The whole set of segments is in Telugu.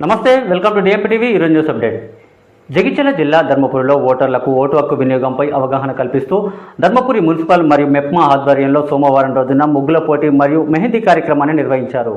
నమస్తే వెల్కమ్ టు డిఎంపీ టీవీ ఈరోజు న్యూస్ అప్డేట్ జగిత్యాల జిల్లా ధర్మపురిలో ఓటర్లకు ఓటు హక్కు వినియోగంపై అవగాహన కల్పిస్తూ ధర్మపురి మున్సిపల్ మరియు మెప్మా ఆధ్వర్యంలో సోమవారం రోజున ముగ్గుల పోటీ మరియు మెహందీ కార్యక్రమాన్ని నిర్వహించారు.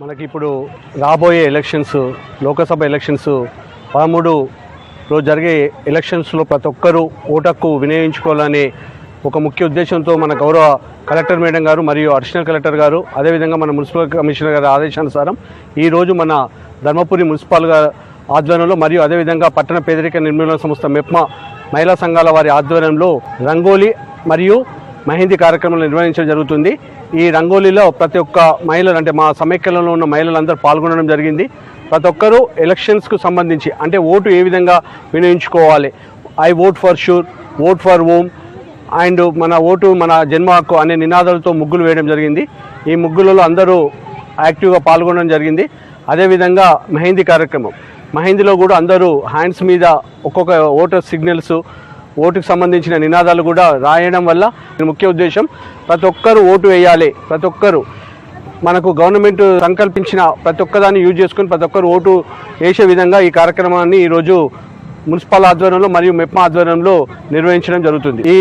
మనకి ఇప్పుడు రాబోయే ఎలక్షన్స్ లోకసభ ఎలక్షన్స్ పదమూడు రోజు జరిగే ఎలక్షన్స్లో ప్రతి ఒక్కరూ ఓటక్కు వినియోగించుకోవాలనే ఒక ముఖ్య ఉద్దేశంతో మన గౌరవ కలెక్టర్ మేడం గారు మరియు అడిషనల్ కలెక్టర్ గారు అదేవిధంగా మన మున్సిపల్ కమిషనర్ గారి ఆదేశానుసారం ఈరోజు మన ధర్మపురి మున్సిపల్ ఆధ్వర్యంలో మరియు అదేవిధంగా పట్టణ పేదరిక నిర్మూలన సంస్థ మెప్మా మహిళా సంఘాల వారి ఆధ్వర్యంలో రంగోలీ మరియు మెహందీ కార్యక్రమాలు నిర్వహించడం జరుగుతుంది. ఈ రంగోలీలో ప్రతి ఒక్క మహిళలు అంటే మా సమైక్యంలో ఉన్న మహిళలందరూ పాల్గొనడం జరిగింది. ప్రతి ఒక్కరూ ఎలక్షన్స్కు సంబంధించి అంటే ఓటు ఏ విధంగా వినియోగించుకోవాలి? I vote for sure vote for ohm and మన ఓటు మన జన్మ హక్కు అనే నినాదాలతో ముగ్గులు వేయడం జరిగింది. ఈ ముగ్గులలో అందరూ యాక్టివ్గా పాల్గొనడం జరిగింది. అదేవిధంగా మెహందీ కార్యక్రమం. మెహందీలో కూడా అందరూ హ్యాండ్స్ మీద ఒక్కొక్క ఓటర్ సిగ్నల్స్ ఓటుకు సంబంధించిన నినాదాలు కూడా రాయడం వల్ల ముఖ్య ఉద్దేశం ప్రతి ఒక్కరు ఓటు వేయాలి. ప్రతి ఒక్కరు మనకు గవర్నమెంట్ సంకల్పించిన ప్రతి ఒక్కదాన్ని యూజ్ చేసుకుని ప్రతి ఒక్కరు ఓటు వేసే విధంగా ఈ కార్యక్రమాన్ని ఈరోజు మున్సిపల్ ఆధ్వర్యంలో మరియు మెప్మా ఆధ్వర్యంలో నిర్వహించడం జరుగుతుంది. ఈ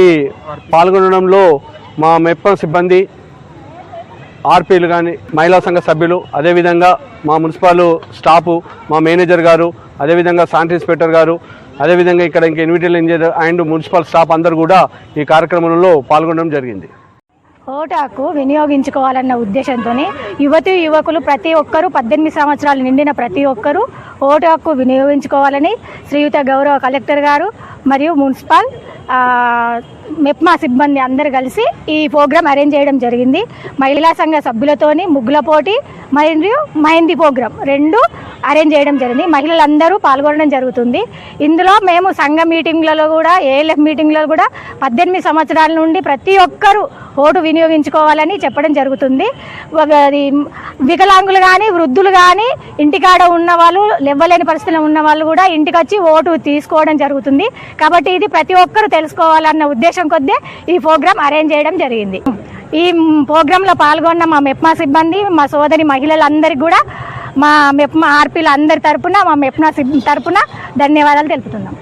పాల్గొనడంలో మా మెప్మా సిబ్బంది ఆర్పీలు కానీ మహిళా సంఘ సభ్యులు అదేవిధంగా మా మున్సిపల్ స్టాఫ్ మా మేనేజర్ గారు అదేవిధంగా శానిటరీ ఇన్స్పెక్టర్ గారు అదేవిధంగా ఇక్కడ ఇంకా invitation engineer and municipal staff అందరూ కూడా ఈ కార్యక్రమంలో పాల్గొనడం జరిగింది. ఓటు వినియోగించుకోవాలన్న ఉద్దేశంతో యువతి యువకులు ప్రతి ఒక్కరూ పద్దెనిమిది సంవత్సరాలు నిండిన ప్రతి ఒక్కరూ ఓటు హక్కు వినియోగించుకోవాలని శ్రీయుత గౌరవ కలెక్టర్ గారు మరియు మున్సిపల్ మెప్మా సిబ్బంది అందరు కలిసి ఈ ప్రోగ్రాం అరేంజ్ చేయడం జరిగింది. మహిళా సంఘ సభ్యులతోని ముగ్గుల పోటీ మరియు మహిందీ ప్రోగ్రాం రెండు అరేంజ్ చేయడం జరిగింది. మహిళలందరూ పాల్గొనడం జరుగుతుంది. ఇందులో మేము సంఘ మీటింగ్లలో కూడా ఏఎల్ఎఫ్ మీటింగ్లలో కూడా పద్దెనిమిది సంవత్సరాల నుండి ప్రతి ఒక్కరూ ఓటు వినియోగించుకోవాలని చెప్పడం జరుగుతుంది. ఒక అది వికలాంగులు కానీ వృద్ధులు కానీ ఇంటికాడ ఉన్న వాళ్ళు లేవ్వలేని పరిస్థితిలో ఉన్న వాళ్ళు కూడా ఇంటికి వచ్చి ఓటు తీసుకోవడం జరుగుతుంది. కాబట్టి ఇది ప్రతి ఒక్కరూ తెలుసుకోవాలన్న ఉద్దేశం కొద్దే ఈ ప్రోగ్రాం అరేంజ్ చేయడం జరిగింది. ఈ ప్రోగ్రాంలో పాల్గొన్న మా మెప్మా సిబ్బంది మా సోదరి మహిళలందరికీ కూడా మా మెప్మా ఆర్పీల అందరి తరపున మా మెప్మా సిబ్ తరపున ధన్యవాదాలు తెలుపుతున్నాం.